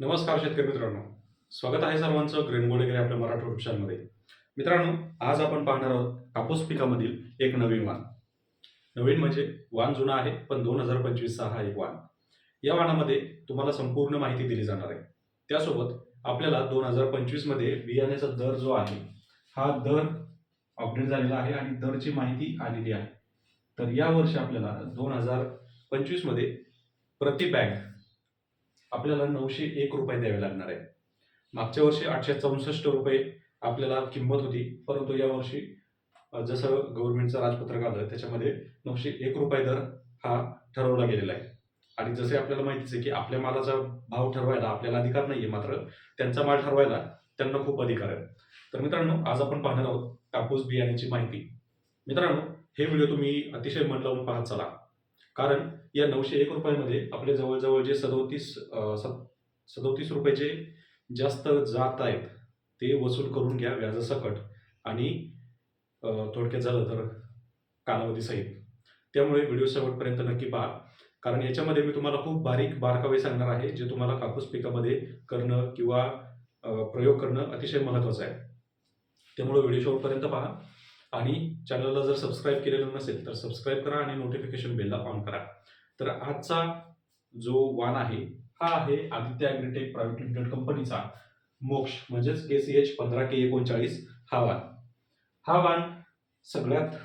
नमस्कार शेतकरी मित्रांनो. स्वागत आहे सर्वांचं ग्रेनगोडेकडे आपल्या मराठी वृक्षांमध्ये मित्रांनो आज आपण पाहणार आहोत कापूस पिकामधील एक नवीन वाण नवीन म्हणजे वाण जुना आहे पण दोन हजार पंचवीसचा हा एक वाण या वाणामध्ये तुम्हाला संपूर्ण माहिती दिली जाणार आहे. त्यासोबत आपल्याला दोन हजार पंचवीसमध्ये बियाण्याचा दर जो आहे हा दर अपडेट झालेला आहे आणि दरची माहिती आलेली आहे. तर यावर्षी आपल्याला दोन हजार पंचवीसमध्ये प्रति बॅग आपल्याला नऊशे एक रुपये द्यावे लागणार आहे. मागच्या वर्षी आठशे चौसष्ट रुपये आपल्याला किंमत होती परंतु यावर्षी जसं गव्हर्नमेंटचं राजपत्रक आलं त्याच्यामध्ये नऊशे एक रुपये दर हा ठरवला गेलेला आहे. आणि जसे आपल्याला माहितीच आहे की आपल्या मालाचा भाव ठरवायला आपल्याला अधिकार नाही आहे मात्र त्यांचा माल ठरवायला त्यांना खूप अधिकार आहे. तर मित्रांनो आज आपण पाहणार आहोत कापूस बियाण्याची माहिती. मित्रांनो हे व्हिडिओ तुम्ही अतिशय मन लावून पाहत चला. कारण या नऊशे एक रुपयामध्ये आपले जवळजवळ जे सदोतीस सद- सदोतीस रुपये जे जास्त जात आहेत ते वसूल करून घ्या व्याजासकट आणि थोडक्यात झालं तर कालावधीसहित त्यामुळे व्हिडिओ शेवटपर्यंत नक्की पहा. कारण याच्यामध्ये मी तुम्हाला खूप बारीक बारकावे सांगणार आहे जे तुम्हाला कापूस पिकामध्ये करणं किंवा प्रयोग करणं अतिशय महत्त्वाचं आहे. त्यामुळे व्हिडिओ शेवटपर्यंत पहा. आणि चॅनलला जर सबस्क्राईब केलेलं नसेल तर सबस्क्राईब करा आणि नोटिफिकेशन बेलला ऑन करा. तर आजचा जो वाण आहे हा आहे आदित्य ॲग्रीटेक प्रायव्हेट लिमिटेड कंपनीचा मोक्ष म्हणजेच के सी एच पंधरा के एकोणचाळीस हा वाण हा वाण सगळ्यात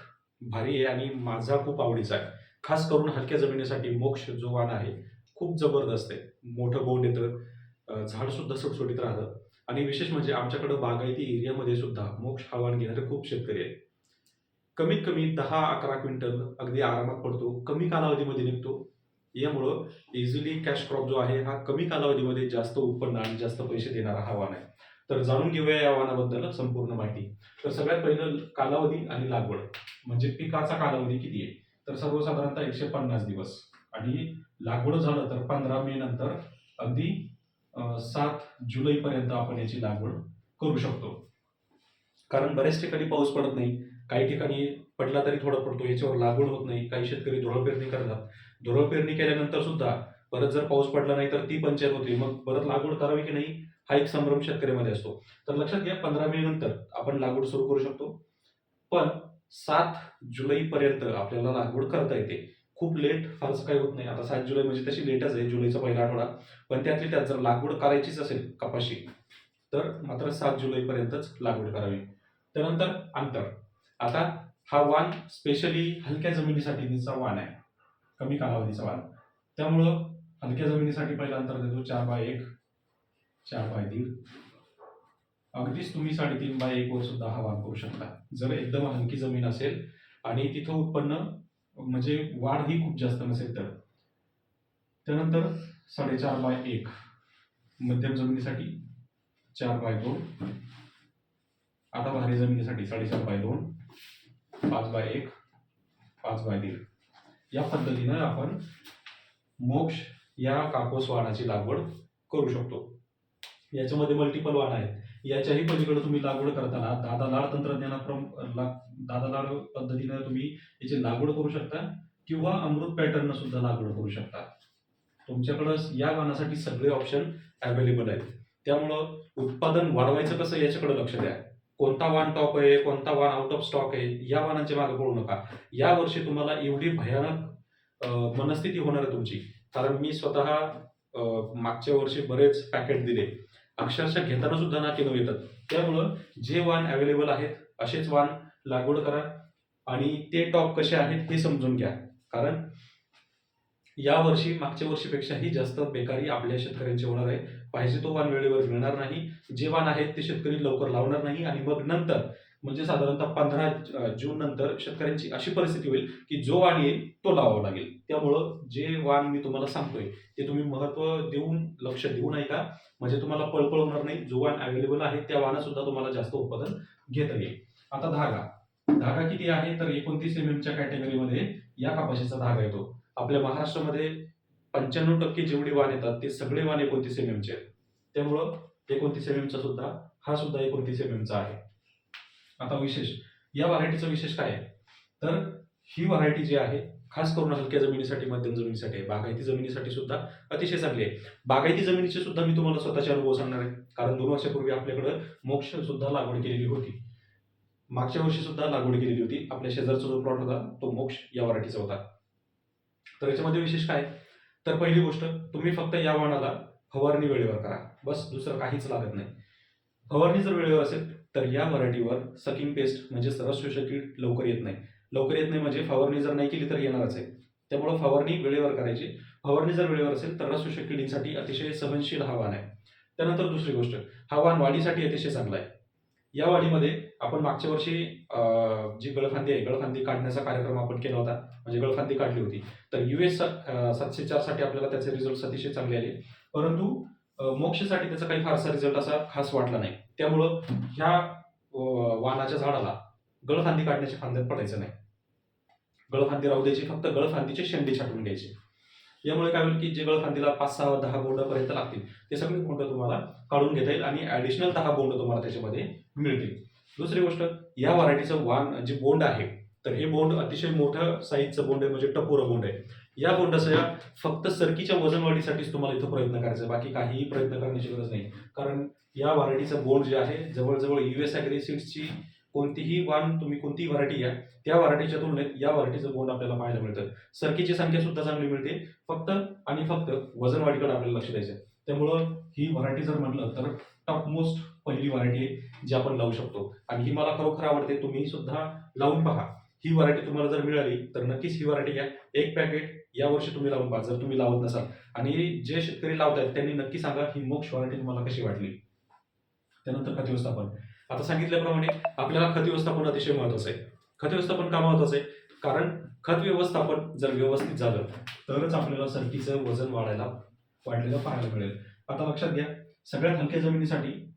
भारी आहे आणि माझा खूप आवडीचा आहे. खास करून हलक्या जमिनीसाठी मोक्ष जो वाण आहे खूप जबरदस्त आहे. मोठं बोंड येतं झाडसुद्धा सुटसुटीत राहतं. आणि विशेष म्हणजे आमच्याकडं बागायती एरियामध्ये सुद्धा मोक्ष हा वाण घेणारे खूप शेतकरी आहेत. कमीत कमी दहा अकरा क्विंटल अगदी आरामात पडतो. कमी कालावधीमध्ये निघतो. यामुळं इझिली कॅश क्रॉप जो आहे हा कमी कालावधीमध्ये जास्त उत्पन्न आणि जास्त पैसे देणारा हा वाहन आहे. तर जाणून घेऊया या वाहनाबद्दल संपूर्ण माहिती. तर सगळ्यात पहिलं कालावधी आणि लागवड. म्हणजे पिकाचा कालावधी किती आहे? तर सर्वसाधारणतः एकशे पन्नास दिवस. आणि लागवड झालं तर पंधरा मे नंतर अगदी सात जुलैपर्यंत आपण याची लागवड करू शकतो. कारण बऱ्याच ठिकाणी पाऊस पडत नाही. काही ठिकाणी पडला तरी थोडा पडतो याच्यावर लागवड होत नाही. काही शेतकरी धुळं पेरणी करतात. धुळं पेरणी केल्यानंतर सुद्धा परत जर पाऊस पडला नाही तर ती पंचायत होती. मग परत लागवड करावी की नाही हा एक संभ्रम शेतकऱ्यामध्ये असतो. तर लक्षात घ्या पंधरा मे नंतर आपण लागवड सुरू करू शकतो. पण सात जुलैपर्यंत आपल्याला लागवड करता येते. खूप लेट फारसं काही होत नाही. आता सात जुलै म्हणजे तशी लेटच आहे जुलैचा पहिला आठवडा. पण त्यातली त्यात जर लागवड करायचीच असेल कपाशी तर मात्र सात जुलैपर्यंतच लागवड करावी. त्यानंतर अंतर. आता हा वाण स्पेशली हलक्या जमिनीसाठीचा वाण आहे. कमी कालावधीचा वाण त्यामुळं हलक्या जमिनीसाठी पहिला अंतर देतो चार बाय एक चार बाय दीड. अगदीच तुम्ही साडेतीन बाय एक वर सुद्धा हा वाण करू शकता. जर एकदम हलकी जमीन असेल आणि तिथं उत्पन्न म्हणजे वाढ ही खूप जास्त नसेल तर. त्यानंतर साडेचार बाय एक मध्यम जमिनीसाठी चार बाय दोन. आता भारी जमिनीसाठी साडेचार बाय दोन. पाच बाय एक पाच बाय दीड. या पद्धतीनं आपण मोक्ष या कापूस वाणाची लागवड करू शकतो. याच्यामध्ये मल्टिपल वाण आहेत. याच्याही पलीकडे तुम्ही लागवड करताना दादा लाड तंत्रज्ञानाप्रम दादा लाड पद्धतीनं तुम्ही याची लागवड करू शकता किंवा अमृत पॅटर्न सुद्धा लागवड करू शकता. तुमच्याकडं या वाणासाठी सगळे ऑप्शन अवेलेबल आहेत. त्यामुळं उत्पादन वाढवायचं कसं याच्याकडे लक्ष द्या. कोणता वाण टॉप आहे कोणता वाण आउट ऑफ स्टॉक आहे या वाणांच्या मागे पडू नका. या वर्षी तुम्हाला एवढी भयानक मनस्थिती होणार आहे तुमची. कारण मी स्वतः मागच्या वर्षी बरेच पॅकेट दिले. अक्षरशः घेताना सुद्धा ना नऊ येतात. त्यामुळं जे वाण अवेलेबल आहेत असेच वाण लागवड करा. आणि ते टॉप कसे आहेत हे समजून घ्या. कारण या वर्षी मागच्या वर्षीपेक्षाही जास्त बेकारी आपल्या शेतकऱ्यांची होणार आहे. पाहिजे तो वाण वेळेवर मिळणार नाही. जे वाण आहेत ते शेतकरी लवकर लावणार नाही आणि मग नंतर म्हणजे साधारणतः पंधरा जून नंतर शेतकऱ्यांची अशी परिस्थिती होईल की जो वाण येईल तो लावावा लागेल. त्यामुळं जे वाण मी तुम्हाला सांगतोय ते तुम्ही महत्त्व देऊन लक्ष देऊ नये का? म्हणजे तुम्हाला पळपळ होणार नाही. जो वाण अवेलेबल आहे त्या वाणात सुद्धा तुम्हाला जास्त उत्पादन घेता येईल. आता धागा. धागा किती आहे? तर एकोणतीस एम एमच्या कॅटेगरीमध्ये या कापाशीचा धागा येतो. आपल्या महाराष्ट्रामध्ये पंच्याण्णव टक्के जेवढे वाण येतात ते सगळे वाण एकोणतीस एम एमचे आहेत. त्यामुळं एकोणतीस एम एमचा सुद्धा हा सुद्धा एकोणतीस एम एमचा आहे. आता विशेष या व्हरायटीचं विशेष काय आहे? तर ही व्हरायटी जी आहे खास करून हलक्या जमिनीसाठी मध्यम जमिनीसाठी आहे. बागायती जमिनीसाठी सुद्धा अतिशय चांगली आहे. बागायती जमिनीचे सुद्धा मी तुम्हाला स्वतःचे अनुभव सांगणार आहे. कारण दोन वर्षापूर्वी आपल्याकडं मोक्ष सुद्धा लागवड केलेली होती. मागच्या वर्षी सुद्धा लागवड केलेली होती. आपल्या शेजारचा जो प्लॉट होता तो मोक्ष या व्हरायटीचा होता. तर याच्यामध्ये विशेष काय? तर पहिली गोष्ट तुम्ही फक्त या वाणाला फवारणी वेळेवर करा. बस दुसरं काहीच लागत नाही. फवारणी जर वेळेवर असेल तर या व्हरायटीवर सकिंग पेस्ट म्हणजे सरस शोषक कीड लवकर येत नाही. लवकर येत नाही म्हणजे फवारणी जर नाही केली तर येणारच आहे. त्यामुळं फवारणी वेळेवर करायची. फवारणी जर वेळेवर असेल तर रस शोषक किडींसाठी अतिशय सहनशील हा वाण आहे. त्यानंतर दुसरी गोष्ट हा वाण वाढीसाठी अतिशय चांगला आहे. या वाढीमध्ये आपण मागच्या वर्षी जी गळफांदी आहे गळफांदी काढण्याचा कार्यक्रम आपण केला होता म्हणजे गळफांदी काढली होती. तर यू एस सातशे चारसाठी आपल्याला त्याचे रिझल्ट अतिशय चांगले आले. परंतु मोक्षसाठी त्याचा काही फारसा रिझल्ट असा खास वाटला नाही. त्यामुळं ह्या वाहनाच्या झाडाला गळफांदी काढण्याच्या फांद्यात पडायचं नाही. गळफांदी राहू द्यायची फक्त गळफांदीचे शेंडे छाटून घ्यायचे. यामुळे काय होईल की जे गळफांदीला पाच सहा दहा बोंडापर्यंत लागतील ते सगळे बोंड तुम्हाला काढून घेता येईल आणि ॲडिशनल दहा बोंड तुम्हाला त्याच्यामध्ये मिळतील. दुसरी गोष्ट या व्हरायटीचं वाण जे बोंड आहे तर हे बोंड अतिशय मोठं साईजचं बोंड आहे म्हणजे टपोरं बोंड आहे या बोंडाच्या फक्त सरकीच्या वजन वाढीसाठीच तुम्हाला इथं प्रयत्न करायचा आहे. बाकी काहीही प्रयत्न करण्याची गरज नाही कारण या व्हरायटीचं बोंड जे आहे जवळजवळ यू एस सीड्सची कोणतीही वाण तुम्ही कोणतीही व्हरायटी घ्या त्या व्हरायटीच्या तुलनेत या व्हरायटीचं बोंड आपल्याला पाहायला मिळतं सरकीची संख्या सुद्धा चांगली मिळते फक्त आणि फक्त वजन वाढीकडे आपल्याला लक्ष द्यायचं आहे. त्यामुळं ही व्हरायटी जर म्हटलं तर टॉपमोस्ट पहिली व्हरायटी आहे जी आपण लावू शकतो. आणि ही मला खरोखर आवडते तुम्ही सुद्धा लावून पहा ही व्हरायटी तुम्हाला जर मिळाली तर नक्कीच ही व्हरायटी घ्या. एक पॅकेट या वर्षी तुम्ही लावून पहा जर तुम्ही लावत नसाल. आणि जे शेतकरी लावतात त्यांनी नक्की सांगा ही मोक्ष व्हरायटी तुम्हाला कशी वाटली? त्यानंतर खत व्यवस्थापन. आता सांगितल्याप्रमाणे आपल्याला खत व्यवस्थापन अतिशय महत्वाचं आहे. खत व्यवस्थापन का महत्वाचं आहे? कारण खत व्यवस्थापन जर व्यवस्थित झालं तरच आपल्याला सरकीचं वजन वाढायला वाढलेलं पाहायला मिळेल. आता लक्षात घ्या सगळ्यात हलक्या जमिनीसाठी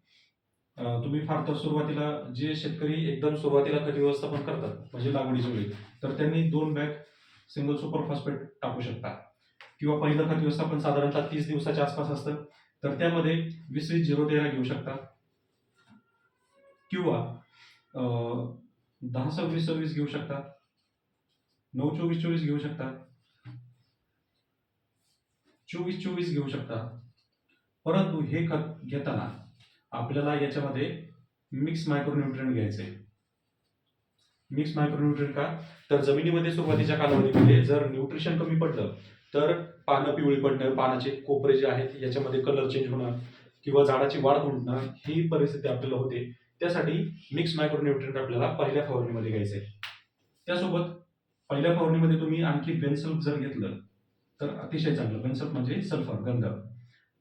तुम्ही फार तर सुरुवातीला जे शेतकरी एकदम सुरुवातीला खत व्यवस्थापन करतात म्हणजे लागवडीच्या वेळी तर त्यांनी दोन बॅग सिंगल सुपर फॉस्फेट टाकू शकता. किंवा पहिलं खत व्यवस्थापन साधारणतः तीस दिवसाच्या आसपास असतं तर त्यामध्ये वीस वीस झिरो तेरा घेऊ शकता. किंवा दहा सव्वीस सव्वीस घेऊ शकता. नऊ चोवीस चोवीस घेऊ शकता. चोवीस चोवीस घेऊ शकता. परंतु हे खत घेताना आपल्याला याच्यामध्ये मिक्स मायक्रोन्युट्रिएंट घ्यायचे मिक्स मायक्रोन्युट्रिएंट का? तर जमिनीमध्ये सुरुवातीच्या कालावधीमध्ये म्हणजे जर न्यूट्रिशन कमी पडलं तर पानं पिवळी पडणं पानाचे कोपरे जे आहेत याच्यामध्ये कलर चेंज होणं किंवा झाडाची वाढ होणं ही परिस्थिती आपल्याला होते. त्यासाठी मिक्स मायक्रोन्युट्रिएंट आपल्याला पहिल्या फवारणीमध्ये घ्यायचं आहे त्यासोबत पहिल्या फवारणीमध्ये तुम्ही आणखी बेन्सल्फ जर घेतलं तर अतिशय चांगलं. बेन्सल्फ म्हणजे सल्फर गंध.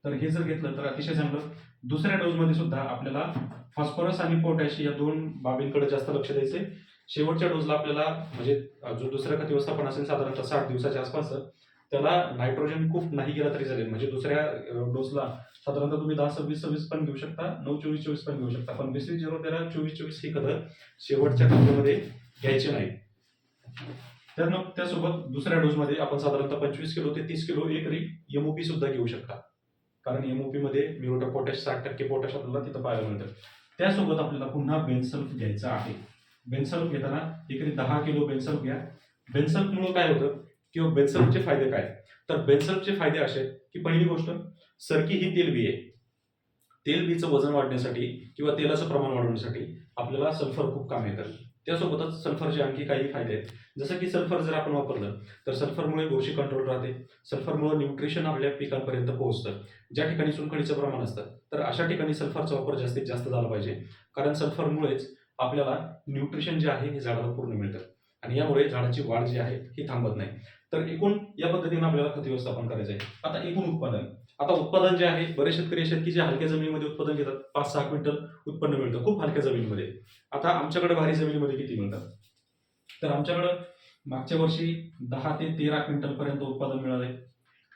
तर हे जर घेतलं तर अतिशय चांगलं. दुसऱ्या डोसमध्ये सुद्धा आपल्याला फॉस्फरस आणि पोटॅश या दोन बाबींकडे जास्त लक्ष द्यायचे शेवटच्या डोसला आपल्याला म्हणजे जो दुसऱ्या खत व्यवस्थापन असेल साधारणतः साठ दिवसाच्या आसपास त्याला नायट्रोजन खूप नाही गेला तरी चालेल. म्हणजे दुसऱ्या डोसला साधारणतः तुम्ही दहा सव्वीस सव्वीस पण घेऊ शकता नऊ चोवीस चोवीस पण घेऊ शकता. पण वीस वीस झिरो तेरा चोवीस चोवीस ही खतं शेवटच्या खतामध्ये घ्यायची नाही. त्यानं त्यासोबत दुसऱ्या डोसमध्ये आपण साधारणतः पंचवीस किलो ते तीस किलो एकरी एमओपी सुद्धा घेऊ शकता. कारण एमओपीमध्ये म्युरोटा पोटॅश साठ टक्के पोटॅश आपल्याला तिथं पाहायला मिळतं. त्यासोबत आपल्याला पुन्हा बेन्सल्फ घ्यायचा आहे. बेन्सल्फ घेताना एकरी दहा किलो बेन्सल्फ घ्या. बेन्सल्फमुळं काय होतं? किंवा बेन्सल्फचे फायदे काय? तर बेन्सल्फचे फायदे असे आहेत की पहिली गोष्ट सरकी ही तेलबी आहे. तेलबीचं वजन वाढण्यासाठी किंवा तेलाचं प्रमाण वाढवण्यासाठी आपल्याला सल्फर खूप काम येतं. त्यासोबतच सल्फरचे आणखी काही फायदे आहेत. जसं की सल्फर जर आपण वापरलं तर सल्फरमुळे बुरशी कंट्रोल राहते. सल्फरमुळे न्यूट्रिशन आपल्या पिकांपर्यंत पोहोचतं. ज्या ठिकाणी चुनखडीचं प्रमाण असतं तर अशा ठिकाणी सल्फरचा वापर जास्तीत जास्त झाला पाहिजे. कारण सल्फरमुळेच आपल्याला न्यूट्रिशन जे आहे हे झाडाला पूर्ण मिळतं. आणि यामुळे झाडाची वाढ जी आहे ही थांबत नाही. तर एकूण या पद्धतीने आपल्याला खत व्यवस्थापन करायचं आहे आता एकूण उत्पादन. आता उत्पादन जे आहे बरेच शेतकरी असे की जे हलक्या जमिनीमध्ये उत्पादन घेतात. पाच सहा क्विंटल उत्पन्न मिळतं खूप हलक्या जमिनीमध्ये. आता आमच्याकडे भारी जमिनीमध्ये किती मिळतात? तर आमच्याकडं मागच्या वर्षी दहा ते तेरा क्विंटल पर्यंत उत्पादन मिळाले.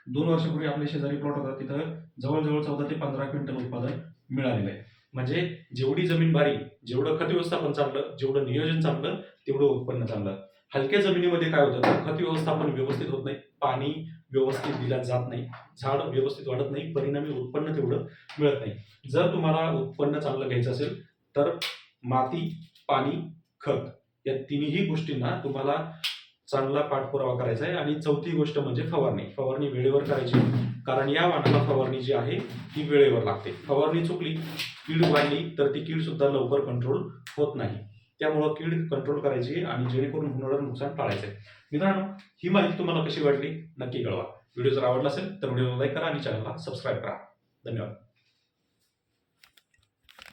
दोन वर्षापूर्वी आपल्या शेजारी प्लॉट होता तिथं जवळजवळ चौदा ते पंधरा क्विंटल उत्पादन मिळालेलं आहे. म्हणजे जेवढी जमीन भारी जेवढं खत व्यवस्थापन चांगलं जेवढं नियोजन चांगलं तेवढं उत्पन्न चांगलं. हलक्या जमिनीमध्ये काय होतं खत व्यवस्थापन व्यवस्थित होत नाही पाणी व्यवस्थित दिला जात नाही झाड व्यवस्थित वाढत नाही परिणामी उत्पन्न तेवढं मिळत नाही. जर तुम्हाला उत्पन्न चांगलं घ्यायचं असेल तर माती पाणी खत या तिन्ही गोष्टींना तुम्हाला चांगला पाठपुरावा करायचा आहे. आणि चौथी गोष्ट म्हणजे फवारणी. फवारणी वेळेवर करायची. कारण या वाणाला फवारणी जी आहे ती वेळेवर लागते. फवारणी चुकली कीड वाढली तर ती कीड सुद्धा लवकर कंट्रोल होत नाही. त्यामुळं कीड कंट्रोल करायची आहे आणि जेणेकरून होणारं नुकसान टाळायचं आहे मित्रांनो ही माहिती तुम्हाला कशी वाटली? नक्की कळवा. व्हिडिओ जर आवडला असेल तर व्हिडिओला लाईक करा आणि चॅनलला सबस्क्राईब करा. धन्यवाद.